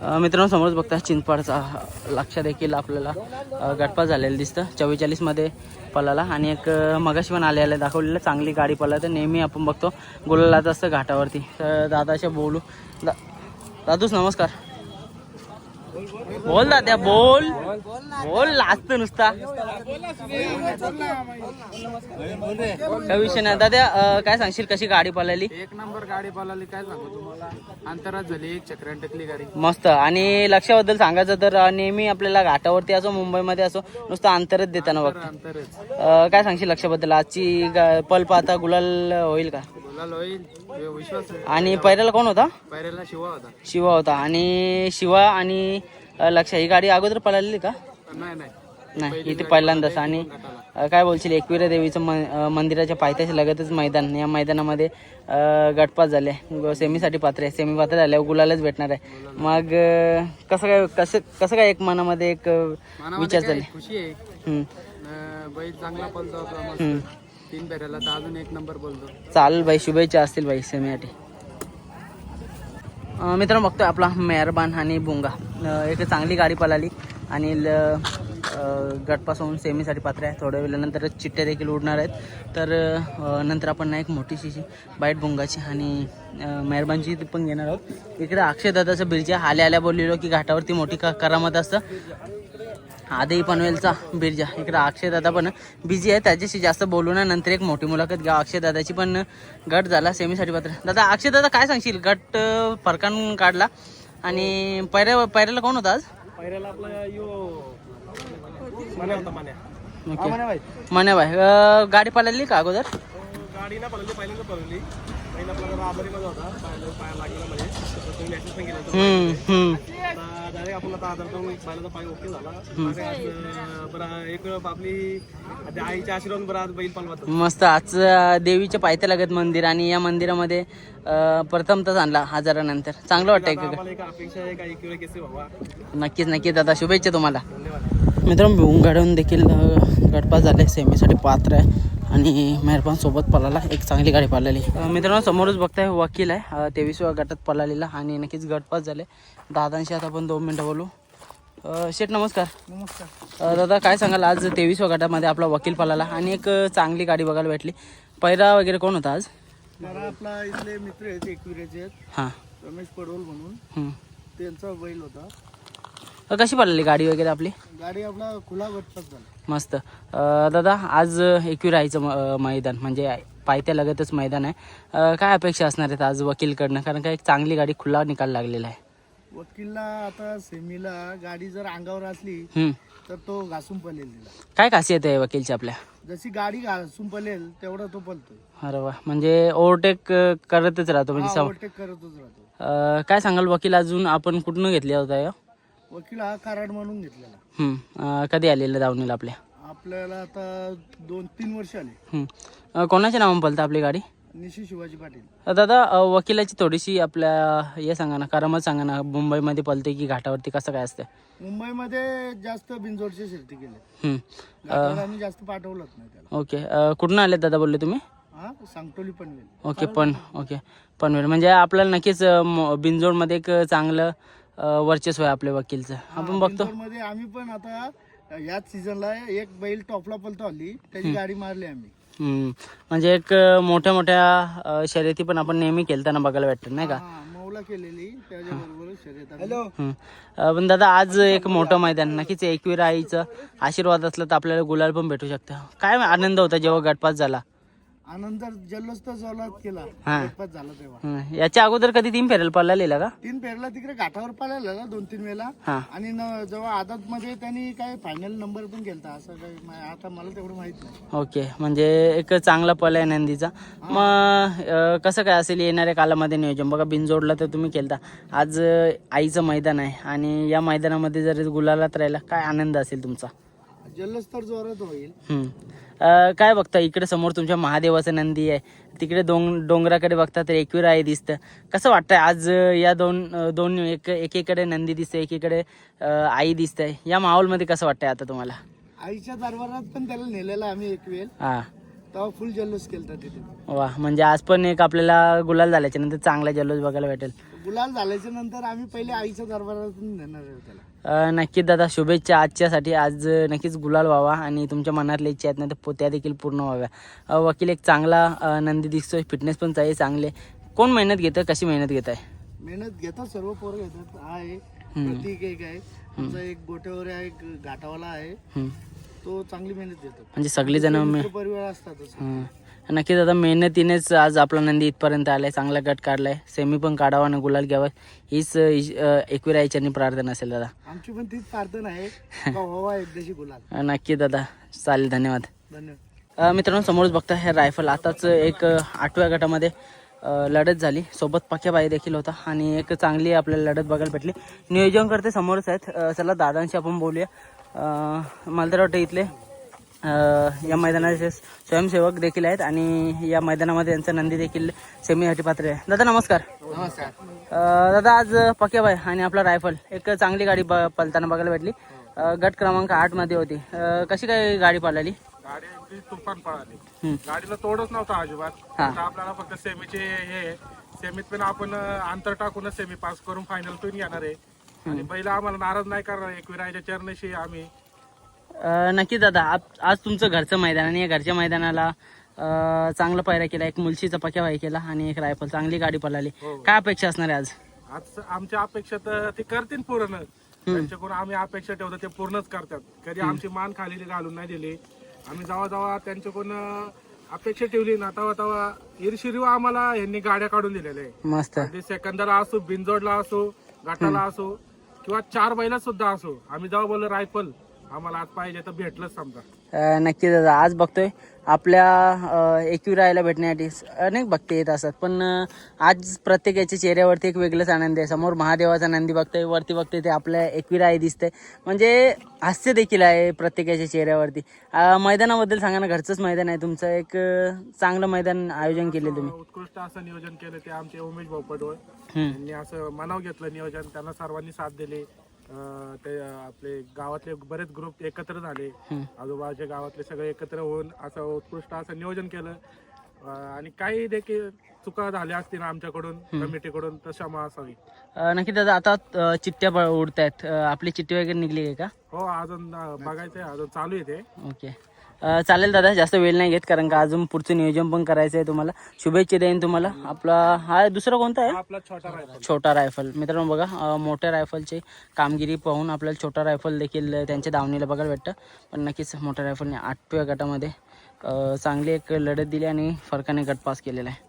मित्रांनो समोरच बघता चिंचपाडचा लक्ष देखील आपल्याला गटपा गटपास झालेलं दिसतं. चव्वेचाळीसमध्ये पलाला आणि एक मगाशी पण आलेलं दाखवलेलं चांगली गाडी पळला तर नेहमी आपण बघतो गुलालाच असतं घाटावरती. तर दादाशा बोलू दा दादूस नमस्कार. बोल दाद्या बोल. बोल लाजत नुसता. काय विषय नाही. दाद्या अ, काय सांगशील? कशी गाडी पळाली? एक नंबर गाडी पळाली काय सांगू तुम्हाला? अंतरात झाली एक चक्रान टेकली गाडी. मस्त. आणि लक्षाबद्दल सांगायचं तर नेहमी आपल्याला घाटावरती असो मुंबईमध्ये असो नुसतं अंतरच देताना बघ काय सांगशील लक्षाबद्दल? आजची पल पाहता गुलाल होईल का? गुलाल होईल विश्वास आहे. आणि पहिल्याला कोण होता? पायऱ्याला शिवा होता. शिवा होता. आणि शिवा आणि लक्ष ही गाडी अगोदर पळालेली का? नाही नाही. नाही इथे पहिल्यांदाच. आणि काय बोलशील एकविरा देवीचं मंदिराच्या पायथ्याशी लगतच मैदान या मैदानामध्ये गटपात झाले. सेमीसाठी पात्र आहे. सेमी पात्र झाल्यावर गुलालच भेटणार आहे. मग कसं काय कसं कसं काय एक मनामध्ये एक विचार बैल चांगला तीन भेटायला तर अजून एक नंबर बोलतो. चालेल बाई शुभेच्छा असतील बाई सेमीसाठी अं, मित्रांनो बघतोय आपला मेहरबान आणि बुंगा. एक चांगली गाडी पळाली आणि ल गटपासून सेमीसाठी पात्र आहे. थोड्या वेळानंतर चिठ्ठ्या देखील उडणार आहेत. तर नंतर आपण ना एक मोठीशी बाईट बुंगाची आणि मेहरबानची ती पण घेणार आहोत. इकडे अक्षय दादाचं बिरच्या आल्या आल्या बोललेलो की घाटावरती मोठी क करामत असतं. आदई पनवेलचा बिरजा. इकडे अक्षय दादा पण बिझी आहे त्याच्याशी जास्त बोलू ना नंतर एक मोठी मुलाखत घ्या. अक्षय दादाची पण गट झाला सेमीसाठी पात्र दादा अक्षय दादा काय सांगशील? गट फरकान काढला. आणि पैऱ्या पैऱ्याला कोण होता आज? पायऱ्याला आपला यो मने होता मने ओके. मने बाय गाडी पळाली का अगोदर? गाडी ना पळवली पहिल्यांदा पळवली. पहिला आजारीमध्ये होता. पाय लागला म्हणजे डायरेक्ट आपण आता पाय ओके झाला आज, अं, बरं एक आपली आईच्या आशीर्वाद बरं आज बैल पालवात मस्त आज अं, देवीच्या पायथ्या लागत मंदिर आणि या मंदिरामध्ये अं, प्रथमतच आणला हजारानंतर. चांगलं वाटतंय का आम्हाला एक अपेक्षा आहे केसे नक्कीच नक्कीच. दादा शुभेच्छा तुम्हाला. धन्यवाद मित्रांनो भिवून देखील अ, गटपास झाले. सेमीसाठी पात्र आहे. आणि मेहरबान सोबत पळाला एक चांगली गाडी पळालेली अ, मित्रांनो समोरच बघताय वकील आहे. तेवीसव्या गटात पळालेला आणि नक्कीच गटपास झाले. दादांशी आता आपण दोन मिनटं बोलू. शेठ नमस्कार. नमस्कार. दादा काय सांगाल? आज तेवीसव्या गटामध्ये आपला वकील पळाला आणि एक चांगली गाडी बघायला भेटली. पैरा वगैरे कोण होता आज? मला आपला इथले मित्र आहेत एकविरेचे आहेत. हां. रमेश पडवल म्हणून. हं. त्यांचा बैल होता. कशी पळाली गाडी वगैरे आपली? गाडी आपला खुला गटपास झाला. मस्त. अ, दादा आज एकविराईचं म- अ, मैदान. म्हणजे पायथ्या लगतच मैदान आहे. अ, काय अपेक्षा असणार आहेत आज वकीलकडनं? कारण का एक चांगली गाडी खुला निकाल लागलेला आहे. वकीलला आता सेमीला गाडी जर अंगावर असली हम्म. तर तो घासून पळेल तिला. काय खासियत आहे वकीलची आपल्या? जशी गाडी घासून पळेल तेवढा तो पळतोय. अरे वा. म्हणजे ओव्हरटेक करतच राहतो म्हणजे सम- ओव्हरटेक करतच राहतो. अ, काय सांगाल वकील? अजून आपण कुठून घेतले होता वकील हा कराड म्हणून घेतलेला. हम्म. अ, कधी आलेलं दावणीला आपल्या आपल्याला आता दोन तीन वर्ष आले. हम्म. अ, कोणाच्या नावानं पलतं आपली गाडी? निशी शिवाजी पाटील. अ, दादा अ, वकिलाची थोडीशी आपल्या हे सांगा ना करामत सांगा ना मुंबईमध्ये पलते की घाटावरती कसं काय असतं मुंबईमध्ये जास्त बिनजोडचे शिर्ती केले. हम्म. घाटावर आम्ही जास्त पाठवलंच नाही त्याला. ओके. अ, कुठून आले दादा बोलले तुम्ही? हा सांगटोली पनवेल. ओके पण ओके. पनवेल. म्हणजे आपल्याला नक्कीच अ, म- बिनजोडमध्ये एक चांगलं वर्चस्व आहे आपल्या वकीलचं. आपण बघतो. मध्ये आम्ही पण आता याच सीझनला एक बैल टॉपला पलतो आली त्याची गाडी मारली आम्ही. म्हणजे एक मोठ्या मोठ्या शर्यती पण आपण नेहमी खेळताना बघायला भेटतं नाही का? केलेली हॅलो. पण दादा आज एक मोठं मैदान नक्कीच एकवीर आईचं आशीर्वाद असला तर आपल्याला गुलाल पण भेटू शकतं. काय आनंद होता जेव्हा गटपास झाला? आनंद जल्लोष तर जोलात केला. हा. गटपात झाला तेव्हा. याच्या अगोदर कधी तीन फेरेल पडलेला का? तीन पेरला तिकडे घाटावर ना दोन तीन वेळा हा. आणि न- जेव्हा आदत मध्ये त्यांनी काय फायनल नंबर पण केलता असं काही मा- आता मला तेवढं माहीत नाही. ओके म्हणजे एक चांगला पल आहे नंदीचा. मग अ, कसं काय असेल येणाऱ्या कालामध्ये नियोजन? बघा बिनजोडला तर तुम्ही केलता. आज अ, आईचं मैदान आहे. आणि या मैदानामध्ये जर गुलालात राहिला काय आनंद असेल तुमचा? जल्लोष तर जोरात होईल. हम्म. अ, काय बघता इकडे समोर तुमच्या महादेवाचं नंदी आहे. तिकडे डोंग डोंगराकडे बघता तर एकवीर आहे दिसतं. कसं वाटतंय आज अ, या दोन अ, दोन एक एकीकडे नंदी दिसते एकीकडे अ, आई दिसतंय. या माहोलमध्ये कसं वाटतंय आता तुम्हाला? आईच्या दरबारात पण त्याला नेलेला आम्ही एक वेळ. हा. तेव्हा फुल जल्लोष केलता तिथे. वा म्हणजे आज पण एक आपल्याला गुलाल झाल्याच्यानंतर चांगला जल्लोष बघायला भेटेल. गुलाल झाल्याच्यानंतर आम्ही पहिले आईच्या दरबारातून नेणार आहे त्याला. नक्कीच दादा शुभेच्छा. आजच्यासाठी आज नक्कीच गुलाल व्हावा आणि तुमच्या मनातल्या इच्छा आहेत ना त्या त्या देखील पूर्ण व्हाव्या. वकील एक चांगला नंदी दिसतोय. फिटनेस पण आहे चांगले. कोण मेहनत घेतं कशी मेहनत घेत आहे मेहनत घेतात सर्व पोरं घेतात. हा आहे. प्रतीक एक आहे. आमचा एक गोट्यावर आहे एक घाटावाला आहे. तो चांगली मेहनत घेतो. म्हणजे सगळेजण मे मित्र परिवार असतातच. हं. नक्कीच आता मेहनतीनेच आज आपला नंदी इथपर्यंत आलाय चांगला गट काढलाय. सेमी पण काढावा आणि गुलाल घ्यावा. हीच अ, इश- अ, एकविरा याच्यानी प्रार्थना असेल दादा. आमची पण तीच प्रार्थना आहे. व्हावा एकदाशी गुलाल. नक्की दादा. चालेल धन्यवाद. धन्यवाद. मित्रांनो समोरच बघता हे रायफल. आताच एक आठव्या गटामध्ये लढत झाली. सोबत पाक्याबाई देखील होता आणि एक चांगली आपल्याला लढत बघायला भेटली. नियोजन करते समोरच आहेत. चला दादांशी आपण बोलूया. मला तर वाटतं इथले या मैदानाचे स्वयंसेवक देखील आहेत आणि या मैदानामध्ये यांचं नंदी देखील सेमीसाठी पात्र आहे. दादा नमस्कार. नमस्कार. दादा आज पक्याबाई आणि आपला रायफल एक चांगली गाडी ब पलताना बघायला भेटली. गट क्रमांक आठमध्ये होती. कशी काय गाडी पळाली? गाडी तुफान पळाली. गाडीला तोडच नव्हता अजिबात. आता आपल्याला फक्त सेमीचे हे सेमीत पण आपण अंतर टाकूनच सेमी पास करून फायनल पण येणार आहे. आणि पहिला आम्हाला नाराज नाही करणार. एकविराच्या चरणशी आम्ही नक्की दादा आज तुमचं घरचं मैदान आणि या घरच्या मैदानाला चांगला पायरा केला एक मुलशीचा पक्या भाई केला आणि एक रायफल चांगली गाडी पळाली. हो. काय अपेक्षा असणार आहे आज? आज आमच्या अपेक्षा तर ते करतील पूर्ण. त्यांच्याकडून आम्ही अपेक्षा ठेवतो ते पूर्णच करतात. कधी आमची मान खाली घालून नाही दिली. आम्ही जेव्हा जेव्हा त्यांच्याकडून अपेक्षा ठेवली ना तेव्हा तेव्हा ईर्शिरीव आम्हाला यांनी गाड्या काढून दिलेल्या आहे मस्त. ते सेकंदला असो बिनजोडला असो गटाला असो किंवा चार बैला सुद्धा असो आम्ही जेव्हा बोललो रायफल आम्हाला आज पाहिजे तर भेटलंच समजा. अ, नक्की दादा आज बघतोय. आपल्या एकविरायला भेटण्यासाठी अनेक भक्ती येत असतात पण अ, आज प्रत्येकाच्या चेहऱ्यावरती एक वेगळंच आनंद आहे. समोर महादेवाचा नंदी बघतोय वरती बघतोय ते आपल्या एकविरा आई दिसतंय. म्हणजे हास्य देखील आहे प्रत्येकाच्या चेहऱ्यावरती. अ, मैदानाबद्दल सांगा ना घरचंच मैदान आहे. तुमचं एक अ, चांगलं मैदान आयोजन केले तुम्ही. उत्कृष्ट असं नियोजन केलं ते आमचे उमेश भाऊ पडवळ. हम्म. असं मनाव घेतलं नियोजन. त्यांना सर्वांनी साथ दिली. अं, ते आपले गावातले बरेच ग्रुप एकत्र झाले. आजूबाजूच्या गावातले सगळे एकत्र होऊन असं उत्कृष्ट असं नियोजन केलं. अं, आणि काही देखील चुका झाल्या असतील आमच्याकडून कमिटीकडून तर क्षमा असावी. अ, नक्की दादा आता अ, चिठ्ठ्या ब- उडतायत. अ, आपली चिठ्ठी वगैरे निघली आहे का? हो अजून अं, बघायचंय. अजून चालू आहे ते. ओके. चालेल दादा जास्त वेळ नाही घेत कारण का अजून पुढचं नियोजन पण करायचं आहे तुम्हाला. शुभेच्छा देईन तुम्हाला. आपला हा दुसरा कोणता आहे? आपला छोटा रायफल छोटा रायफल मित्रांनो बघा मोठ्या रायफलची कामगिरी पाहून आपल्याला छोटा रायफल देखील त्यांच्या दावणीला बघायला भेटतं. पण नक्कीच मोठ्या रायफलने आठव्या गटामध्ये चांगली एक लढत दिली आणि फरकाने गट पास केलेला आहे.